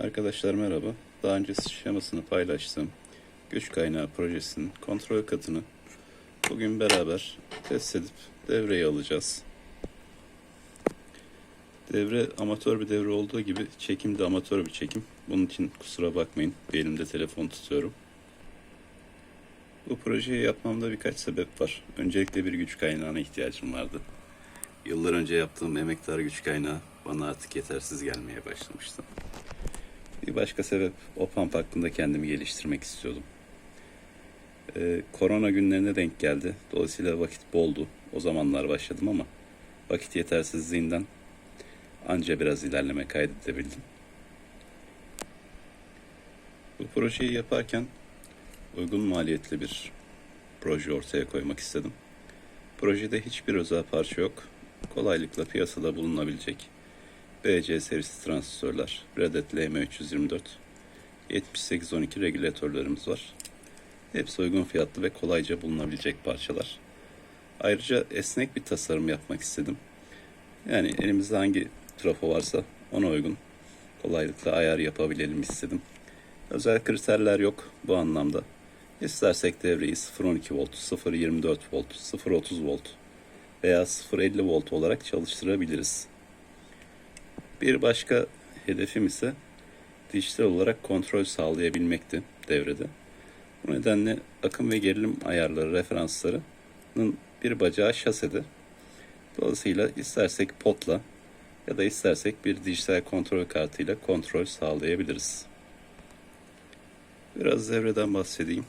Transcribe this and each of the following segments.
Arkadaşlar merhaba. Daha önce şemasını paylaştığım güç kaynağı projesinin kontrol katını bugün beraber test edip devreye alacağız. Devre amatör bir devre olduğu gibi çekim de amatör bir çekim. Bunun için kusura bakmayın. Bir elimde telefon tutuyorum. Bu projeyi yapmamda birkaç sebep var. Öncelikle bir güç kaynağına ihtiyacım vardı. Yıllar önce yaptığım emektar güç kaynağı bana artık yetersiz gelmeye başlamıştı. Başka sebep OPAMP hakkında kendimi geliştirmek istiyordum. Ee, korona günlerine denk geldi. Dolayısıyla vakit boldu. O zamanlar başladım ama vakit yetersizliğinden anca biraz ilerleme kaydedebildim. Bu projeyi yaparken uygun maliyetli bir proje ortaya koymak istedim. Projede hiçbir özel parça yok. Kolaylıkla piyasada bulunabilecek BC serisi transistörler, bir adet LM324, 7812 regülatörlerimiz var. Hepsi uygun fiyatlı ve kolayca bulunabilecek parçalar. Ayrıca esnek bir tasarım yapmak istedim. Yani elimizde hangi trafo varsa ona uygun kolaylıkla ayar yapabilelim istedim. Özel kriterler yok bu anlamda. İstersek devreyi 0.12 volt, 0.24 volt, 0.30 volt veya 0.50 volt olarak çalıştırabiliriz. Bir başka hedefim ise dijital olarak kontrol sağlayabilmekti devrede. Bu nedenle akım ve gerilim ayarları referanslarının bir bacağı şasede. Dolayısıyla istersek potla ya da istersek bir dijital kontrol kartıyla kontrol sağlayabiliriz. Biraz devreden bahsedeyim.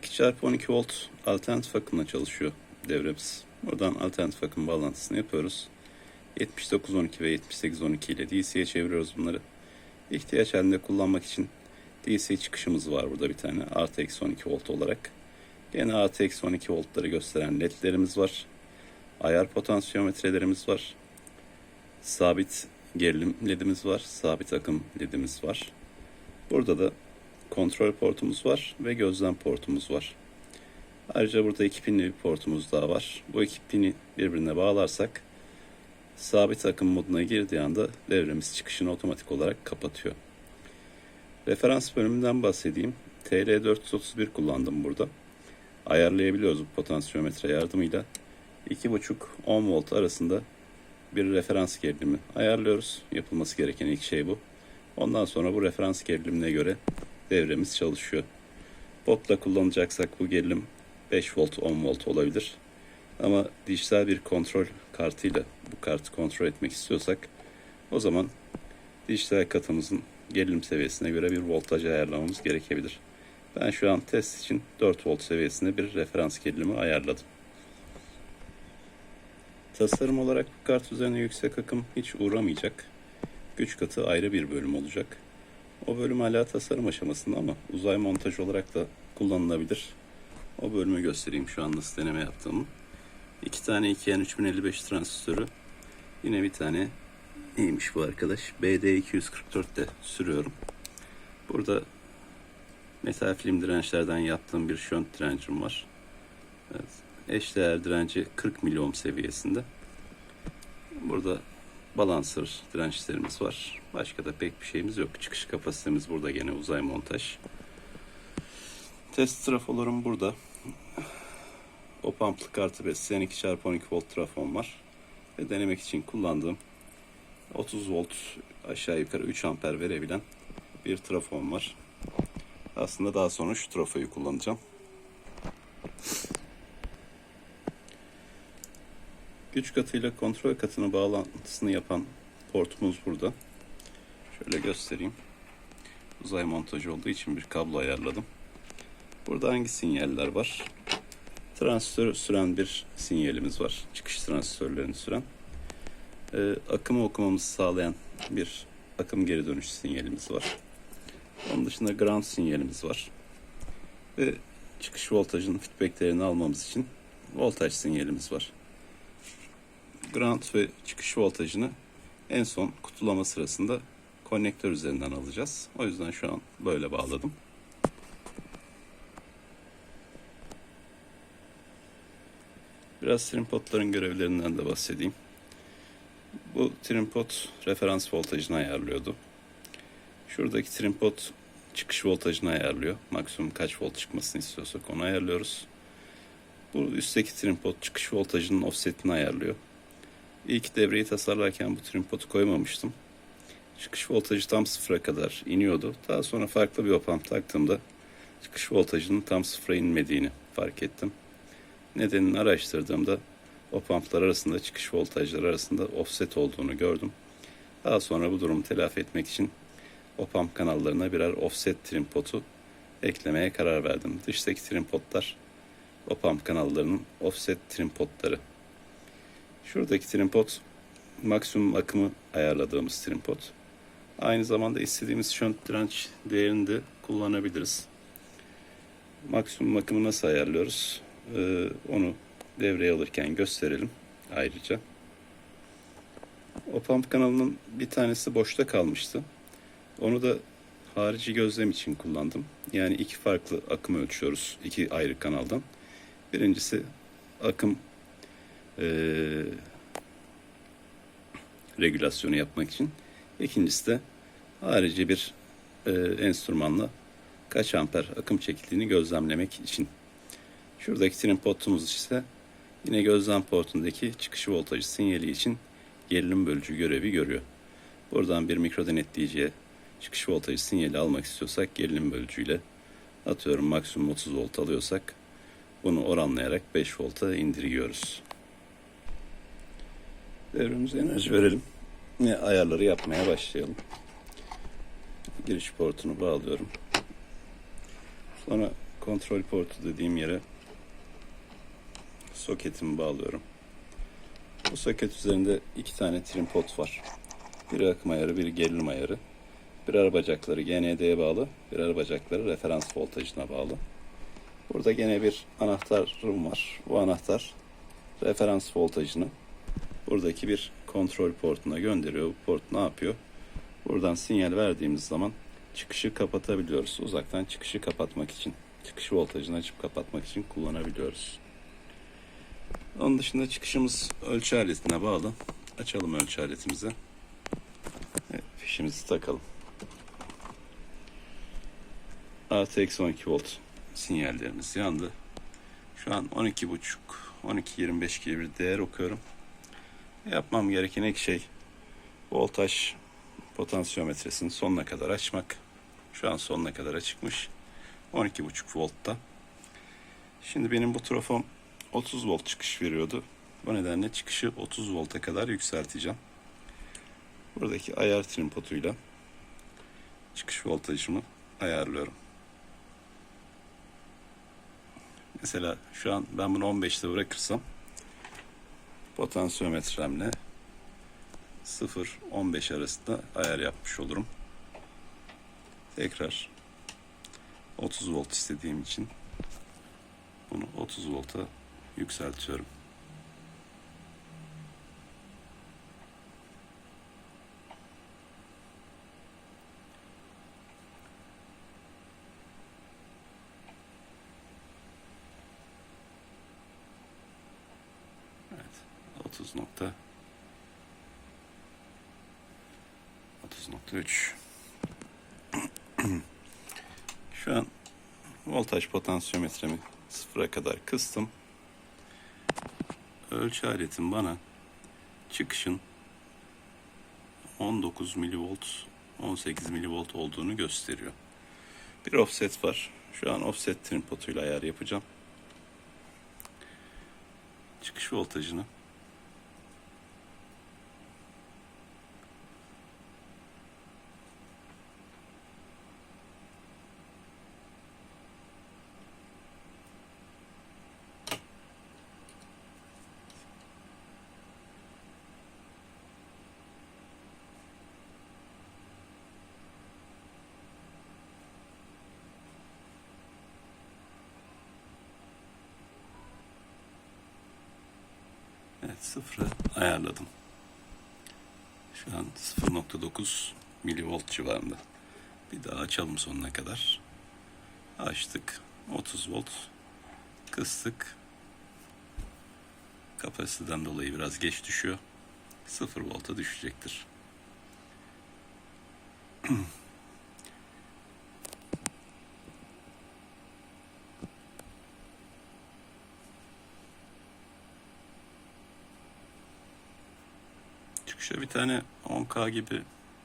2x12 volt alternatif akımla çalışıyor devremiz. Buradan alternatif akım bağlantısını yapıyoruz. 7912 ve 7812 ile DC'ye çeviriyoruz bunları. İhtiyaç halinde kullanmak için DC çıkışımız var burada bir tane. Artı eksi 12 volt olarak. Gene artı eksi 12 voltları gösteren ledlerimiz var. Ayar potansiyometrelerimiz var. Sabit gerilim ledimiz var. Sabit akım ledimiz var. Burada da kontrol portumuz var ve gözlem portumuz var. Ayrıca burada iki pinli bir portumuz daha var. Bu iki pini birbirine bağlarsak sabit akım moduna girdiği anda devremiz çıkışını otomatik olarak kapatıyor. Referans bölümünden bahsedeyim. TL431 kullandım burada. Ayarlayabiliyoruz bu potansiyometre yardımıyla. 2.5-10 volt arasında bir referans gerilimi ayarlıyoruz. Yapılması gereken ilk şey bu. Ondan sonra bu referans gerilimine göre devremiz çalışıyor. Botla kullanacaksak bu gerilim 5 volt 10 volt olabilir. Ama dijital bir kontrol kartıyla bu kartı kontrol etmek istiyorsak o zaman dijital katımızın gerilim seviyesine göre bir voltaj ayarlamamız gerekebilir. Ben şu an test için 4 volt seviyesinde bir referans gerilimi ayarladım. Tasarım olarak bu kart üzerine yüksek akım hiç uğramayacak. Güç katı ayrı bir bölüm olacak. O bölüm hala tasarım aşamasında ama uzay montaj olarak da kullanılabilir. O bölümü göstereyim şu an nasıl deneme yaptığımı. İki tane 2N 3055 transistörü. Yine bir tane neymiş bu arkadaş? BD244'te sürüyorum. Burada metal film dirençlerden yaptığım bir şönt direncim var. Evet. Eşdeğer direnci 40 miliohm seviyesinde. Burada balancer dirençlerimiz var. Başka da pek bir şeyimiz yok. Çıkış kapasitemiz burada gene uzay montaj. Test trafolarım burada. Opamplı kartı besleyen 2x12 volt trafon var. Ve denemek için kullandığım 30 volt aşağı yukarı 3 amper verebilen bir trafon var. Aslında daha sonra şu trafoyu kullanacağım. Güç katıyla kontrol katını bağlantısını yapan portumuz burada. Şöyle göstereyim. Uzay montajı olduğu için bir kablo ayarladım. Burada hangi sinyaller var? Transistör süren bir sinyalimiz var. Çıkış transistörlerini süren. Ee, akımı okumamızı sağlayan bir akım geri dönüş sinyalimiz var. Onun dışında ground sinyalimiz var. Ve çıkış voltajının feedbacklerini almamız için voltaj sinyalimiz var. Ground ve çıkış voltajını en son kutulama sırasında konnektör üzerinden alacağız. O yüzden şu an böyle bağladım. Biraz trimpotların görevlerinden de bahsedeyim. Bu trimpot referans voltajını ayarlıyordu. Şuradaki trimpod çıkış voltajını ayarlıyor. Maksimum kaç volt çıkmasını istiyorsak onu ayarlıyoruz. Bu üstteki trimpod çıkış voltajının offsetini ayarlıyor. İlk devreyi tasarlarken bu trimpodu koymamıştım. Çıkış voltajı tam sıfıra kadar iniyordu. Daha sonra farklı bir opamp taktığımda çıkış voltajının tam sıfıra inmediğini fark ettim. Nedenini araştırdığımda opamplar arasında çıkış voltajları arasında offset olduğunu gördüm. Daha sonra bu durumu telafi etmek için opamp kanallarına birer offset trimpodu eklemeye karar verdim. Dıştaki trimpodlar opamp kanallarının offset trimpodları. Şuradaki trimpod maksimum akımı ayarladığımız trimpod. Aynı zamanda istediğimiz şönt direnç değerini de kullanabiliriz. Maksimum akımı nasıl ayarlıyoruz? Ee, onu devreye alırken gösterelim ayrıca. O pump kanalının bir tanesi boşta kalmıştı. Onu da harici gözlem için kullandım. Yani iki farklı akım ölçüyoruz iki ayrı kanaldan. Birincisi akım eee regülasyonu yapmak için. İkincisi de harici bir e, enstrümanla kaç amper akım çekildiğini gözlemlemek için. Şuradaki trim portumuz ise yine gözlem portundaki çıkış voltajı sinyali için gerilim bölücü görevi görüyor. Buradan bir mikro denetleyiciye çıkış voltajı sinyali almak istiyorsak gerilim bölücüyle atıyorum maksimum 30 volt alıyorsak bunu oranlayarak 5 volta indiriyoruz. Devremize enerji verelim. Ve ayarları yapmaya başlayalım. Giriş portunu bağlıyorum. Sonra kontrol portu dediğim yere soketimi bağlıyorum. Bu soket üzerinde iki tane trim pot var. Biri akım ayarı, biri gerilim ayarı. Birer bacakları GND'ye bağlı, birer bacakları referans voltajına bağlı. Burada gene bir anahtarım var. Bu anahtar referans voltajını buradaki bir kontrol portuna gönderiyor. Bu port ne yapıyor? Buradan sinyal verdiğimiz zaman çıkışı kapatabiliyoruz. Uzaktan çıkışı kapatmak için, çıkış voltajını açıp kapatmak için kullanabiliyoruz. Onun dışında çıkışımız ölçü aletine bağlı. Açalım ölçü aletimizi. Evet, fişimizi takalım. Artı eksi 12 volt sinyallerimiz yandı. Şu an 12.5 12.25 gibi bir değer okuyorum. Yapmam gereken ilk şey voltaj potansiyometresini sonuna kadar açmak. Şu an sonuna kadar açıkmış. 12.5 voltta. Şimdi benim bu trafom 30 volt çıkış veriyordu. Bu nedenle çıkışı 30 volta kadar yükselteceğim. Buradaki ayar trim potuyla çıkış voltajımı ayarlıyorum. Mesela şu an ben bunu 15'te bırakırsam potansiyometremle 0-15 arasında ayar yapmış olurum. Tekrar 30 volt istediğim için bunu 30 volta yükseltiyorum. Evet, 30 nokta 30.3 Şu an voltaj potansiyometremi sıfıra kadar kıstım. Ölçü aletim bana çıkışın 19 milivolt 18 milivolt olduğunu gösteriyor. Bir offset var. Şu an offset trim potuyla ayar yapacağım. Çıkış voltajını Evet sıfırı ayarladım. Şu an 0.9 milivolt civarında. Bir daha açalım sonuna kadar. Açtık. 30 volt. Kıstık. Kapasiteden dolayı biraz geç düşüyor. 0 volta düşecektir. çıkışa bir tane 10K gibi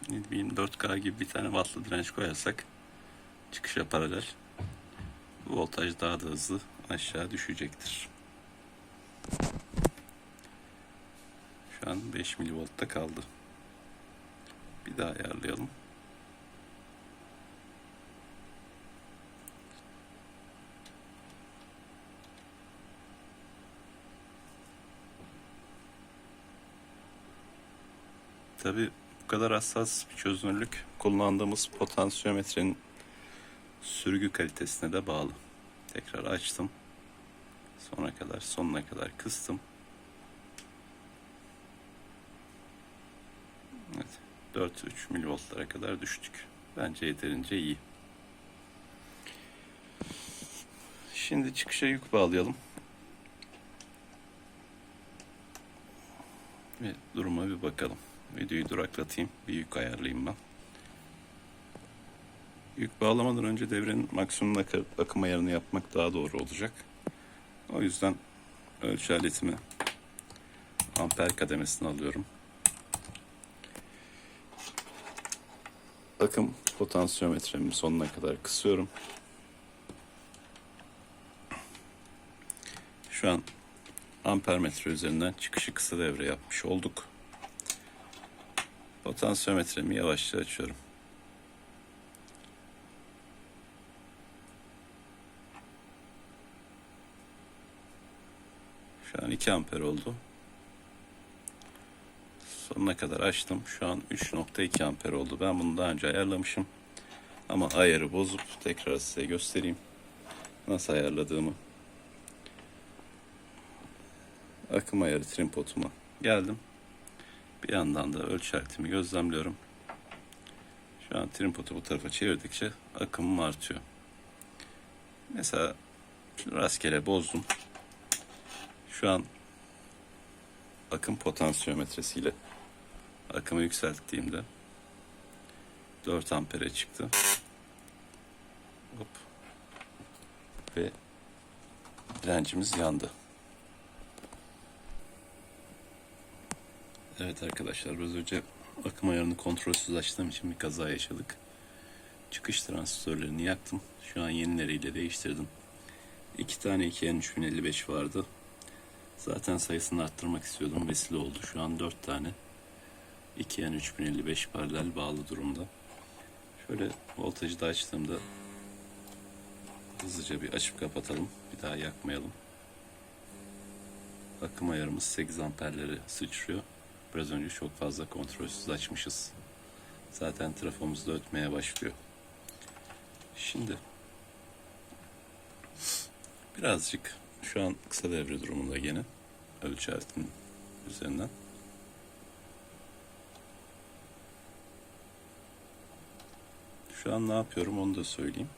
ne bileyim 4K gibi bir tane wattlı direnç koyarsak çıkışa paralel voltaj daha da hızlı aşağı düşecektir. Şu an 5 milivoltta kaldı. Bir daha ayarlayalım. Tabi bu kadar hassas bir çözünürlük kullandığımız potansiyometrenin sürgü kalitesine de bağlı. Tekrar açtım. Sona kadar, sonuna kadar kıstım. Evet, 4-3 milivoltlara kadar düştük. Bence yeterince iyi. Şimdi çıkışa yük bağlayalım. Ve duruma bir bakalım. Videoyu duraklatayım. Bir yük ayarlayayım ben. Yük bağlamadan önce devrenin maksimum ak- akım ayarını yapmak daha doğru olacak. O yüzden ölçü aletimi amper kademesine alıyorum. Akım potansiyometremi sonuna kadar kısıyorum. Şu an ampermetre üzerinden çıkışı kısa devre yapmış olduk. Potansiyometremi yavaşça açıyorum. Şu an 2 amper oldu. Sonuna kadar açtım. Şu an 3.2 amper oldu. Ben bunu daha önce ayarlamışım. Ama ayarı bozup tekrar size göstereyim. Nasıl ayarladığımı. Akım ayarı trim potuma geldim. Bir yandan da ölçü aletimi gözlemliyorum. Şu an trim potu bu tarafa çevirdikçe akımım artıyor. Mesela rastgele bozdum. Şu an akım potansiyometresiyle akımı yükselttiğimde 4 ampere çıktı. Hop. Ve direncimiz yandı. Evet arkadaşlar biraz önce akım ayarını kontrolsüz açtığım için bir kaza yaşadık. Çıkış transistörlerini yaktım. Şu an yenileriyle değiştirdim. İki tane 2N3055 vardı. Zaten sayısını arttırmak istiyordum. Vesile oldu. Şu an 4 tane 2N3055 paralel bağlı durumda. Şöyle voltajı da açtığımda hızlıca bir açıp kapatalım. Bir daha yakmayalım. Akım ayarımız 8 amperleri sıçrıyor. Biraz önce çok fazla kontrolsüz açmışız. Zaten trafomuz da ötmeye başlıyor. Şimdi birazcık şu an kısa devre durumunda gene ölçü üzerinden. Şu an ne yapıyorum onu da söyleyeyim.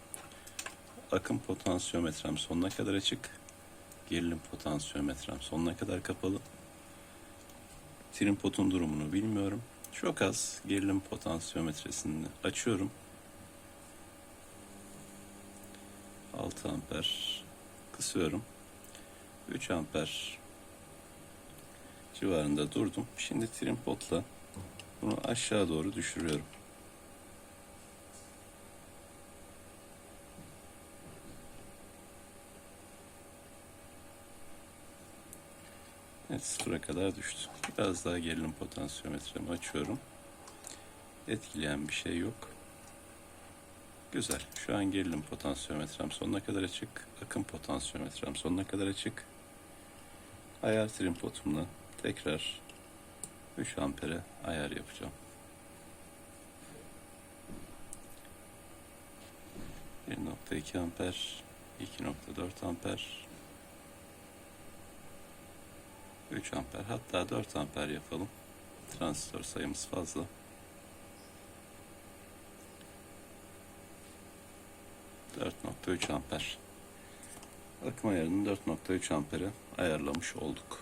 Akım potansiyometrem sonuna kadar açık. Gerilim potansiyometrem sonuna kadar kapalı. Trim potun durumunu bilmiyorum. Çok az gerilim potansiyometresini açıyorum. 6 amper kısıyorum. 3 amper civarında durdum. Şimdi trim potla bunu aşağı doğru düşürüyorum. Evet sıfıra kadar düştü. Biraz daha gerilim potansiyometremi açıyorum. Etkileyen bir şey yok. Güzel. Şu an gerilim potansiyometrem sonuna kadar açık. Akım potansiyometrem sonuna kadar açık. Ayar trim potumla tekrar 3 ampere ayar yapacağım. 1.2 amper, 2.4 amper, 3 amper hatta 4 amper yapalım. Transistör sayımız fazla. ...4.3 amper. Akım ayarını 4.3 ampere ayarlamış olduk.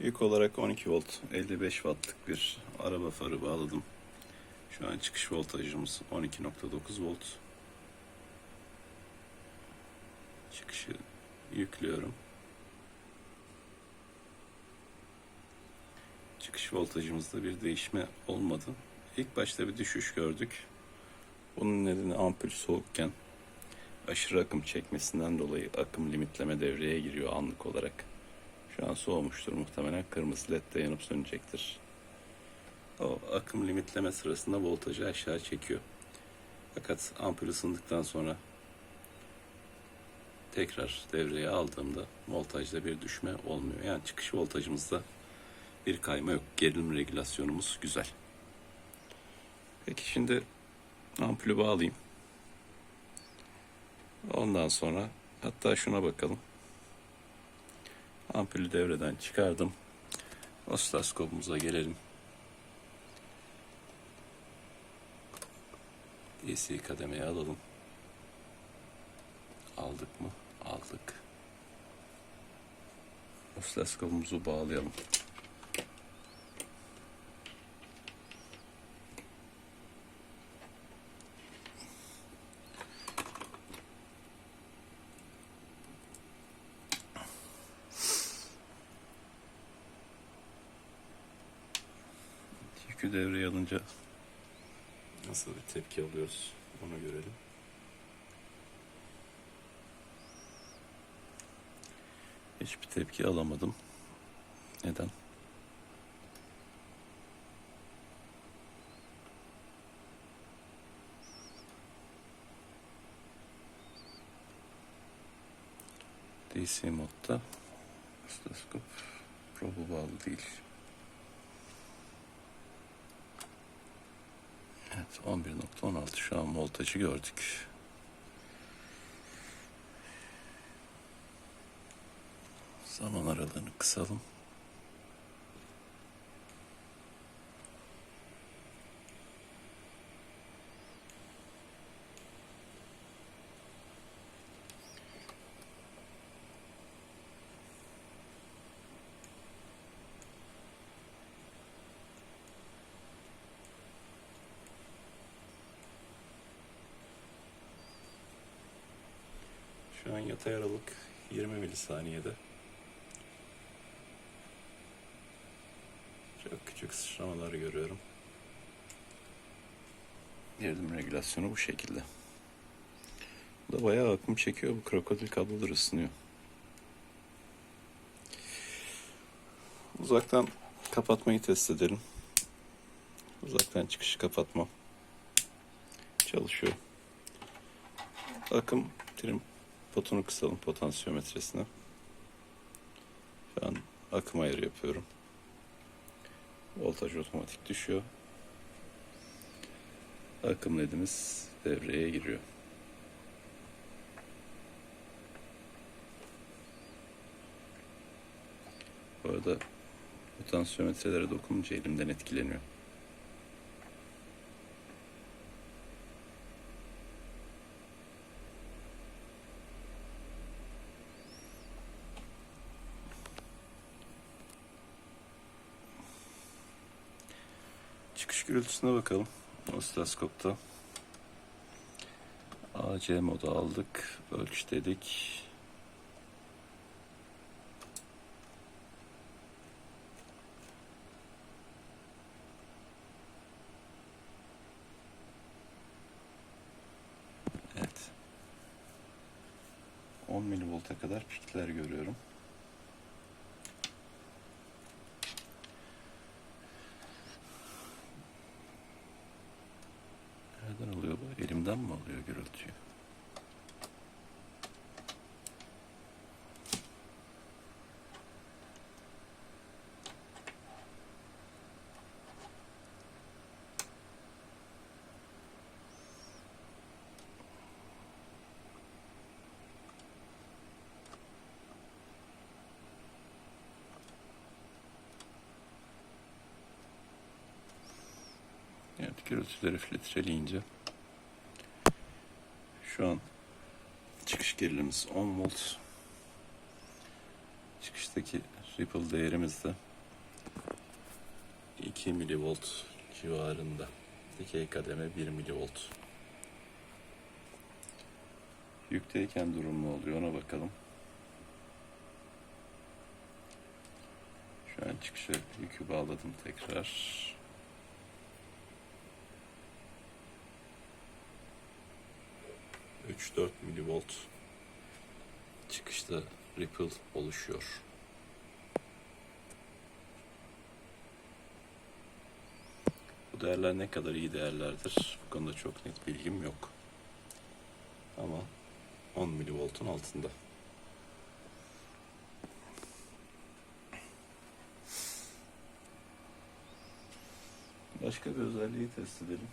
Yük olarak 12 volt 55 wattlık bir araba farı bağladım. Şu an çıkış voltajımız 12.9 volt. çıkışı yüklüyorum. Çıkış voltajımızda bir değişme olmadı. İlk başta bir düşüş gördük. Bunun nedeni ampul soğukken aşırı akım çekmesinden dolayı akım limitleme devreye giriyor anlık olarak. Şu an soğumuştur muhtemelen kırmızı led de yanıp sönecektir. O akım limitleme sırasında voltajı aşağı çekiyor. Fakat ampul ısındıktan sonra tekrar devreye aldığımda voltajda bir düşme olmuyor. Yani çıkış voltajımızda bir kayma yok. Gerilim regülasyonumuz güzel. Peki şimdi ampulü bağlayayım. Ondan sonra hatta şuna bakalım. Ampulü devreden çıkardım. Osiloskopumuza gelelim. DC kademeye alalım. Aldık mı? Aldık. Osiloskopumuzu bağlayalım. Yükü devreye alınca nasıl bir tepki alıyoruz onu görelim. Hiçbir tepki alamadım. Neden? DC modda stetoskop probu bağlı değil. Evet 11.16 şu an voltajı gördük. Zaman aralığını kısalım. Şu an yatay aralık 20 milisaniyede. Çok küçük sıçramalar görüyorum. Gerilim regülasyonu bu şekilde. Bu da bayağı akım çekiyor. Bu krokodil kabloları ısınıyor. Uzaktan kapatmayı test edelim. Uzaktan çıkışı kapatma. Çalışıyor. Akım trim potunu kısalım potansiyometresine. Şu an akım ayarı yapıyorum. Voltaj otomatik düşüyor. Akım ledimiz devreye giriyor. Bu arada potansiyometrelere dokununca elimden etkileniyor. Çıkış gürültüsüne bakalım. Osiloskopta. AC modu aldık. Ölç dedik. Evet. 10 milivolta kadar pikler görüyorum. Evet, gürültüleri filtreleyince şu an çıkış gerilimimiz 10 volt. Çıkıştaki ripple değerimiz de 2 milivolt civarında. Dikey kademe 1 milivolt. Yükteyken durum ne oluyor ona bakalım. Şu an çıkışa yükü bağladım tekrar. Üç dört milivolt çıkışta ripple oluşuyor. Bu değerler ne kadar iyi değerlerdir? Bu konuda çok net bilgim yok. Ama 10 milivoltun altında. Başka bir özelliği test edelim.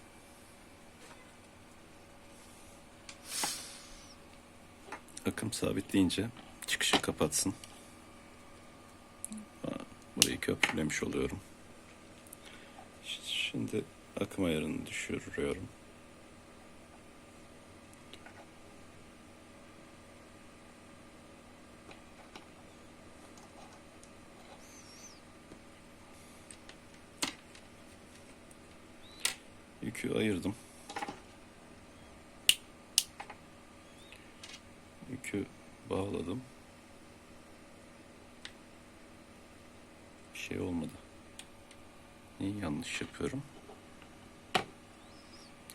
Akım sabitleyince çıkışı kapatsın. Burayı köprülemiş oluyorum. Şimdi akım ayarını düşürüyorum. Yükü ayırdım. Yükü bağladım. Bir şey olmadı. Neyi yanlış yapıyorum?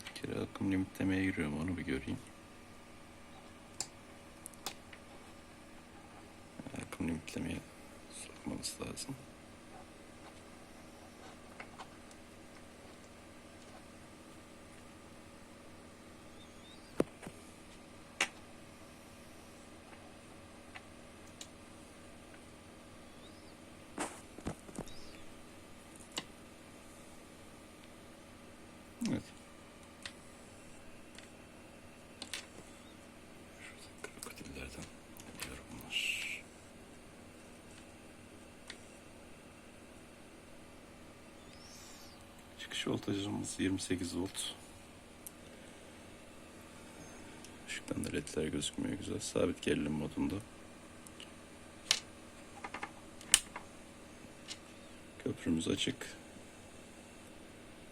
Bir kere akım limitlemeye giriyorum onu bir göreyim. Akım limitlemeye sokmanız lazım. Evet. Çıkış voltajımız 28 volt. Işıktan da ledler gözükmüyor güzel. Sabit gerilim modunda. Köprümüz açık.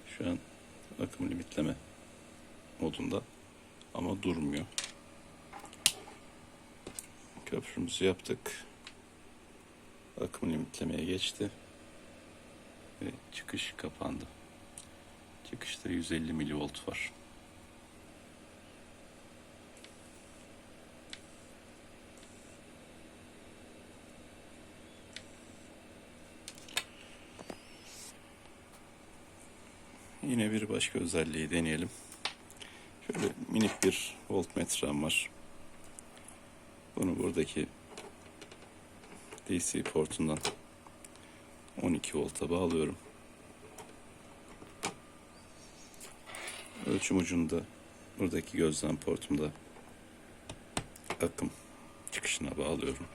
Şu an akım limitleme modunda ama durmuyor. Köprümüzü yaptık. Akım limitlemeye geçti. Ve çıkış kapandı. Çıkışta 150 milivolt var. Yine bir başka özelliği deneyelim. Şöyle minik bir voltmetrem var. Bunu buradaki DC portundan 12 volta bağlıyorum. Ölçüm ucunda buradaki gözlem portumda akım çıkışına bağlıyorum.